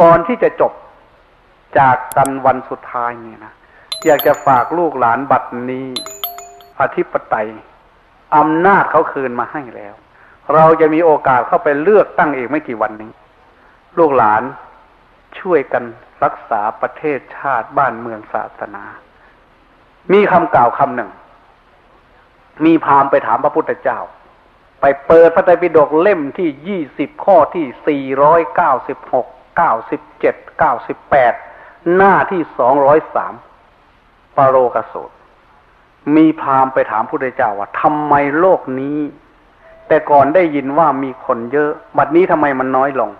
ก่อนที่จะจบจากกันวันสุดท้ายนี่นะอยากจะฝากลูกหลานบัดนี้อธิปไตยอำนาจเขาคืนมาให้แล้ว เราจะมีโอกาสเข้าไปเลือกตั้งเองไม่กี่วันนี้ ลูกหลานช่วยกันรักษาประเทศชาติบ้านเมืองศาสนา มีคำกล่าวคำหนึ่ง มีพามไปถามพระพุทธเจ้า ไปเปิดพระไตรปิฎกเล่มที่ยี่สิบข้อที่สี่ร้อยเก้าสิบหก เก้าสิบเจ็ดเก้าสิบแปดหน้าที่สองร้อยสามปโรกสูตรมีพราหมณ์ไปถามพระพุทธเจ้าว่าทำไมโลกนี้ แต่ก่อนได้ยินว่ามีคนเยอะบัดนี้ทำไมมันน้อยลง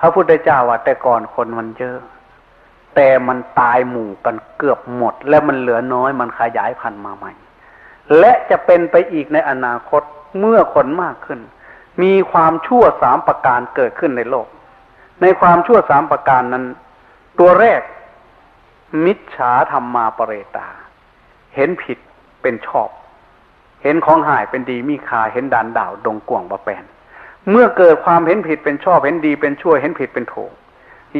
พระพุทธเจ้าว่า แต่ก่อนคนมันเยอะ แต่มันตายหมู่กันเกือบหมด และมันเหลือน้อยมันขยายพันธุ์มาใหม่ และจะเป็นไปอีกในอนาคตเมื่อคนมากขึ้น มีความชั่วสามประการเกิดขึ้นในโลก ในความชั่วสามประการนั้น ตัวแรก มิจฉาธรรมมาปเรตา เห็นผิดเป็นชอบ เห็นของหายเป็นดีมีคาเห็นดานด่าวดงกวงบะแปน เมื่อเกิดความเห็นผิดเป็นชอบ เห็นดีเป็นชั่ว เห็นผิดเป็นถูก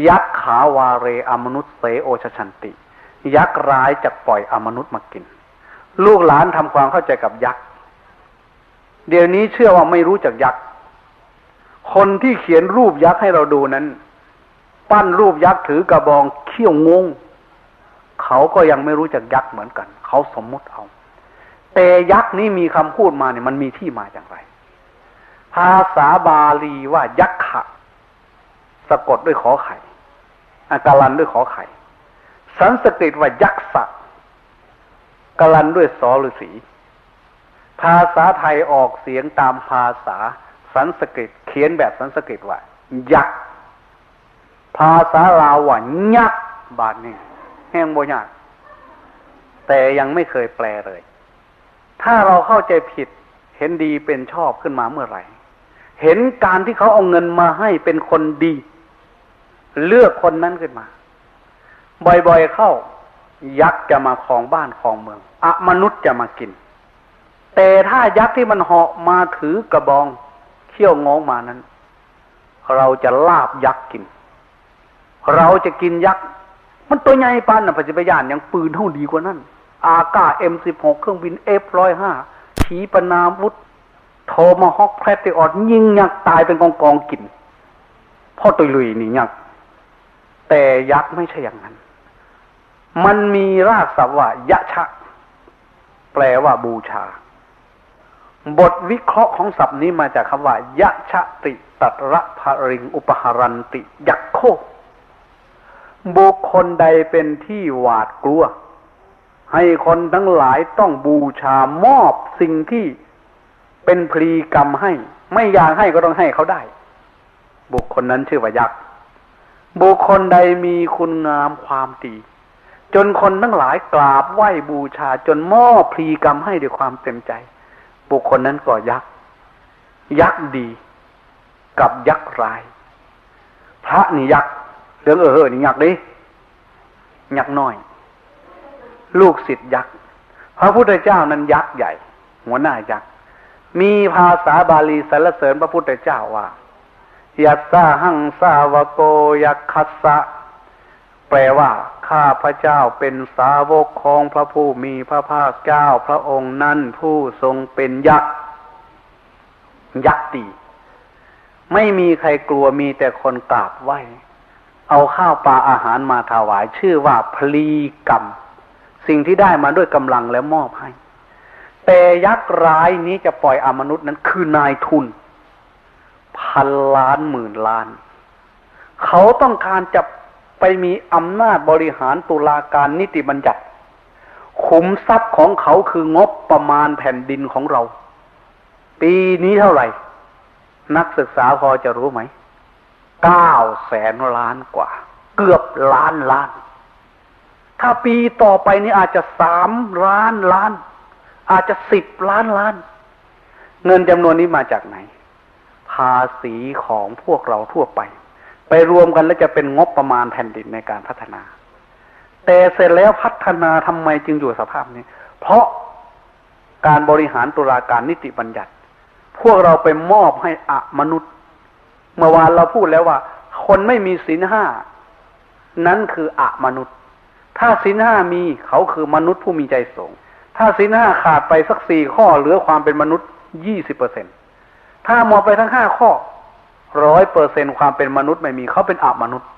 ยักษ์ขาวาเรอมนุษย์เสโอชชันติ ยักษ์ร้ายจะปล่อยอมนุษย์มากิน ลูกหลานทำความเข้าใจกับยักษ์เดี๋ยวนี้เชื่อว่าไม่รู้จักยักษ์ คนที่เขียนรูปยักษ์ให้เราดูนั้น ปั้นรูปยักษ์ถือกระบองเขี้ยวงงเขาก็ยังไม่รู้จักยักษ์เหมือนกัน เขาสมมุติเอา แต่ยักษ์นี้มีคำพูดมาเนี่ยมันมีที่มาอย่างไร ภาษาบาลีว่ายักษ์ขะสะกดด้วยขอไข่อากาลันด้วยขอไข่ สันสกฤตว่ายักษ์สะกาลันด้วยสอฤษีภาษาไทยออกเสียงตามภาษา สันสกฤตเขียนแบบสันสกฤตว่า ยักษ์ภาษาลาวว่ายักษ์บาทนี่แห้งบ่ยากแต่ยังไม่เคยแปลเลย ถ้าเราเข้าใจผิดเห็นดีเป็นชอบขึ้นมาเมื่อไหร่ เห็นการที่เขาเอาเงินมาให้เป็นคนดี เลือกคนนั้นขึ้นมา บ่อยๆเข้า ยักษ์จะมาคองบ้านคองเมืองอมนุษย์จะมากิน แต่ถ้ายักษ์ที่มันเหาะมาถือกระบอง ขี้ยวงองมานั้น เราจะลาบยักษ์กิน เราจะกินยักษ์มันตัวใหญ่ปานนะปัจจุบันยังปืนเท่าดีกว่านั้น อากาเอ็มสิบหกเครื่องบินเอฟร้อยห้าขีปนาวุธ โทมาฮอกแพตติออดยิงยักษ์ตายเป็นกองกองกินพ่อตุยลุยนี่ยักษ์แต่ยักษ์ไม่ใช่อย่างนั้น มันมีรากศัพท์ว่ายะชะ แปลว่าบูชา บทวิเคราะห์ของศัพท์นี้มาจากคำว่ายะชะติตัตระภริง อุปหารันติ ยักโคบุคคลใดเป็นที่หวาดกลัว ให้คนทั้งหลายต้องบูชามอบสิ่งที่เป็นพลีกรรมให้ ไม่อยากให้ก็ต้องให้เขาได้ บุคคลนั้นชื่อว่ายักษ์บุคคลใดมีคุณงามความดีจนคนทั้งหลายกราบไหว้บูชาจนมอบพลีกรรมให้ด้วยความเต็มใจ บุคคลนั้นก็ยักษ์ยักษ์ดี กับยักษ์ร้าย พระนี่ยักษ์เรื่องเออเออนี่ยักษ์ดิยักษ์น้อย ลูกศิษย์ยักษ์พระพุทธเจ้านั้นยักษ์ใหญ่ หัวหน้ายักษ์มีภาษาบาลีสรรเสริญพระพุทธเจ้าว่ายัสสาหังสาวโกยักคัสสะแปลว่า ข้าพระเจ้าเป็นสาวกของพระผู้มีพระภาคเจ้าพระองค์นั้นผู้ทรงเป็นยักษ์ยักษ์ตีไม่มีใครกลัวมีแต่คนกราบไหวเอาข้าวปลาอาหารมาถวาย ชื่อว่าพลีกรรม สิ่งที่ได้มาด้วยกำลังแล้วมอบให้ แต่ยักษ์ร้ายนี้จะปล่อยอมนุษย์นั้นคือนายทุน พันล้านหมื่นล้าน เขาต้องการจะ ไปมีอำนาจบริหารตุลาการนิติบัญญัติ ขุมทรัพย์ของเขาคืองบประมาณแผ่นดินของเรา ปีนี้เท่าไหร่ นักศึกษาพอจะรู้ไหมเก้าแสนล้านกว่า เกือบล้านล้าน ถ้าปีต่อไปนี้อาจจะสามล้านล้าน อาจจะสิบล้านล้าน เงินจำนวนนี้มาจากไหน ภาษีของพวกเราทั่วไป ไปรวมกันแล้วจะเป็นงบประมาณแผ่นดินในการพัฒนา แต่เสร็จแล้วพัฒนาทำไมจึงอยู่สภาพนี้ เพราะการบริหารตุลาการนิติบัญญัติ พวกเราไปมอบให้อะมนุษย์ เมื่อวานเราพูดแล้วว่า คนไม่มีศีลห้านั้นคืออะมนุษย์ ถ้าศีลห้ามีเขาคือมนุษย์ผู้มีใจสูงถ้าศีลห้าขาดไปสักสี่ข้อเหลือความเป็นมนุษย์ยี่สิบเปอร์เซ็นถ้ามองไปทั้งห้าข้อ ร้อยเปอร์เซ็นความเป็นมนุษย์ไม่มีเขาเป็นอะมนุษย์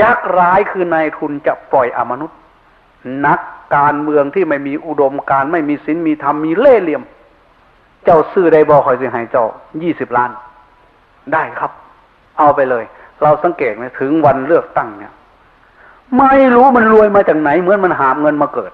ยักษ์ร้ายคือนายทุนจะปล่อยอมนุษย์ นักการเมืองที่ไม่มีอุดมการไม่มีศีลมีธรรมมีเล่ห์เหลี่ยม เจ้าซื้อได้บอคอยสิหายเจ้ายี่สิบล้าน ได้ครับ เอาไปเลย เราสังเกตไหมถึงวันเลือกตั้งเนี่ย ไม่รู้มันรวยมาจากไหนเหมือนมันหาเงินมาเกิด